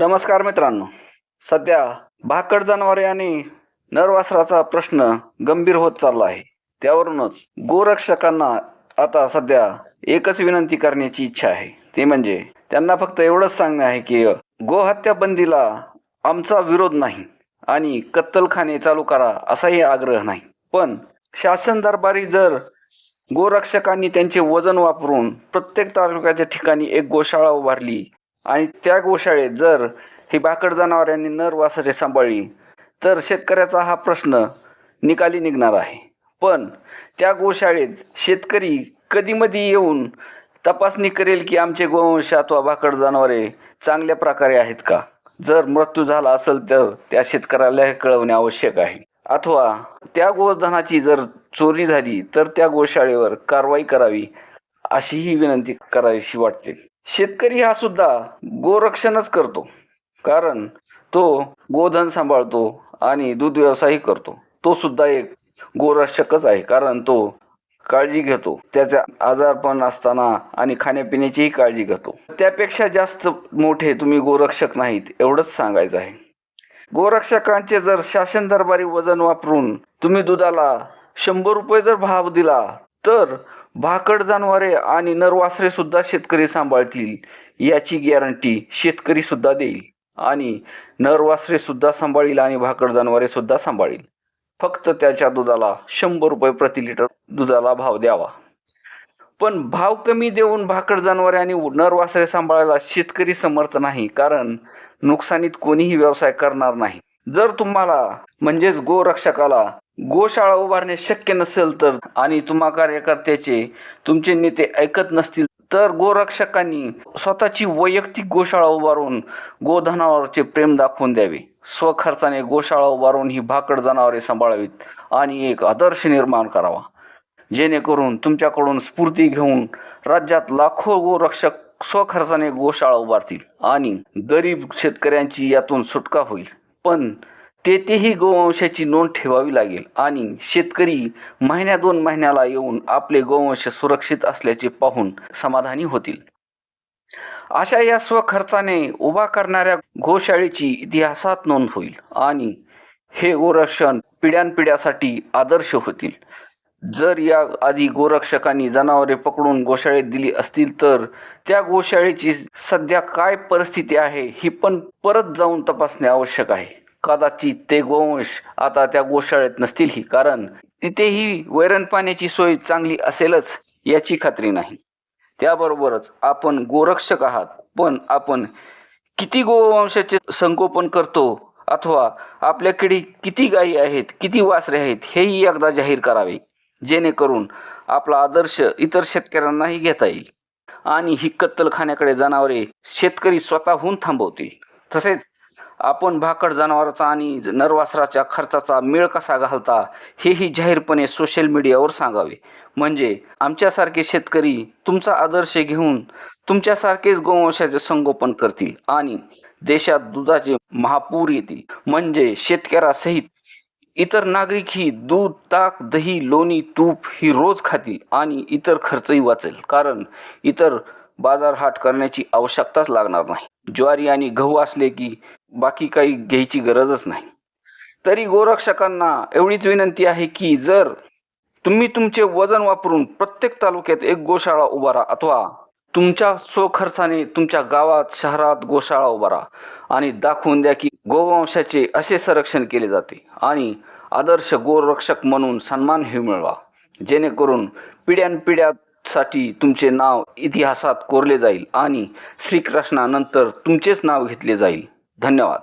नमस्कार मित्रांनो. सध्या भाकड जनावरे आणि नरवासराचा प्रश्न गंभीर होत चालला आहे. त्यावरूनच गोरक्षकांना आता सध्या एकच विनंती करण्याची इच्छा आहे. ते म्हणजे त्यांना फक्त एवढंच सांगणं आहे की गोहत्या बंदीला आमचा विरोध नाही आणि कत्तलखाने चालू करा असाही आग्रह नाही. पण शासन दरबारी जर गोरक्षकांनी त्यांचे वजन वापरून प्रत्येक तालुक्याच्या ठिकाणी एक गोशाळा उभारली आणि त्या गोशाळेत जर ही भाकड जनावरांनी नर वासरे सांभाळली तर शेतकऱ्याचा हा प्रश्न निकाली निघणार आहे. पण त्या गोशाळेत शेतकरी कधीमधी येऊन तपासणी करेल की आमचे गोवंश अथवा भाकड जनावरे चांगल्या प्रकारे आहेत का? जर मृत्यू झाला असेल तर त्या शेतकऱ्याला हे कळवणे आवश्यक आहे. अथवा त्या गोधनाची जर चोरी झाली तर त्या गोशाळेवर कारवाई करावी अशीही विनंती करावीशी वाटते. शेतकरी हा सुद्धा गोरक्षणच करतो. कारण तो गोधन सांभाळतो आणि दूध व्यवसायही करतो. तो सुद्धा एक गोरक्षकच आहे. कारण तो काळजी घेतो. त्याचा आजारपण असताना आणि खाण्यापिण्याचीही काळजी घेतो. त्यापेक्षा जास्त मोठे तुम्ही गोरक्षक नाहीत एवढंच सांगायचं आहे. गोरक्षकांचे जर शासन दरबारी वजन वापरून तुम्ही दुधाला शंभर रुपये जर भाव दिला तर भाकड जनावरे आणि नरवासरे सुद्धा शेतकरी सांभाळतील याची गॅरंटी शेतकरी सुद्धा देईल आणि नरवासरे सुद्धा सांभाळील आणि भाकड जनावरे सुद्धा सांभाळील. फक्त त्याच्या दुधाला शंभर रुपये प्रति लिटर दुधाला भाव द्यावा. पण भाव कमी देऊन भाकड जनावरे आणि नरवासरे सांभाळायला शेतकरी समर्थ नाही कारण नुकसानीत कोणीही व्यवसाय करणार नाही. जर तुम्हाला म्हणजेच गोरक्षकाला गोशाळा उभारणे शक्य नसेल तर आणि तुम्हा कार्यकर्त्याचे तुमचे नेते ऐकत नसतील तर गोरक्षकांनी स्वतःची वैयक्तिक गोशाळा उभारून गोधनावरचे प्रेम दाखवून द्यावे. स्वखर्चाने गोशाळा उभारून ही भाकड जनावरे सांभाळावीत आणि एक आदर्श निर्माण करावा. जेणेकरून तुमच्याकडून स्फूर्ती घेऊन राज्यात लाखो गोरक्षक स्वखर्चाने गोशाळा उभारतील आणि गरीब शेतकऱ्यांची यातून सुटका होईल. पण तेथेही गोवंशाची नोंद ठेवावी लागेल. आणि शेतकरी महिन्या दोन महिन्याला येऊन आपले गोवंश सुरक्षित असल्याचे पाहून समाधानी होतील. अशा या स्वखर्चाने उभा करणाऱ्या गोशाळेची इतिहासात नोंद होईल आणि हे गोरक्षण पिढ्यानपिढ्यासाठी आदर्श होतील. जर या आधी गोरक्षकांनी जनावरे पकडून गोशाळेत दिली असतील तर त्या गोशाळेची सध्या काय परिस्थिती आहे ही पण परत जाऊन तपासणे आवश्यक आहे. कदाचित ते गोवंश आता त्या गोशाळेत नसतील ही कारण तिथेही वैरण पाण्याची सोय चांगली असेलच याची खात्री नाही. त्याबरोबरच आपण गोरक्षक आहात पण आपण किती गोवंशाचे संगोपन करतो अथवा आपल्याकडे किती गायी आहेत किती वासरे आहेत हेही एकदा जाहीर करावे जेणेकरून आपला आदर्श इतर शेतकऱ्यांनाही घेता येईल. आणि ही कत्तलखान्याकडे जनावरे शेतकरी स्वतःहून थांबवतील. तसेच आपण भाकड जनावराचा आणि नरवासराच्या खर्चाचा मेळ कसा घालता हेही जाहीरपणे सोशल मीडियावर सांगावे. म्हणजे आमच्यासारखे शेतकरी तुमचा आदर्श घेऊन तुमच्यासारखेच गोवंशाचे संगोपन करतील आणि देशात दुधाचे महापूर येतील. म्हणजे शेतकऱ्यासहित इतर नागरिक ही दूध ताक दही लोणी तूप ही रोज खातील आणि इतर खर्चही वाचेल. कारण इतर बाजार हाट करण्याची आवश्यकताच लागणार नाही. ज्वारी आणि गहू असले की बाकी काही घ्यायची गरजच नाही. तरी गोरक्षकांना एवढीच विनंती आहे की जर तुम्ही तुमचे वजन वापरून प्रत्येक तालुक्यात एक गोशाळा उभारा अथवा तुमच्या स्वखर्चाने तुमच्या गावात शहरात गोशाळा उभारा आणि दाखवून द्या की गोवंशाचे असे संरक्षण केले जाते आणि आदर्श गोरक्षक म्हणून सन्मानही मिळवा. जेणेकरून साठी तुमचे नाव इतिहासात कोरले जाईल आणि श्रीकृष्णानंतर तुमचेच नाव घेतले जाईल. धन्यवाद.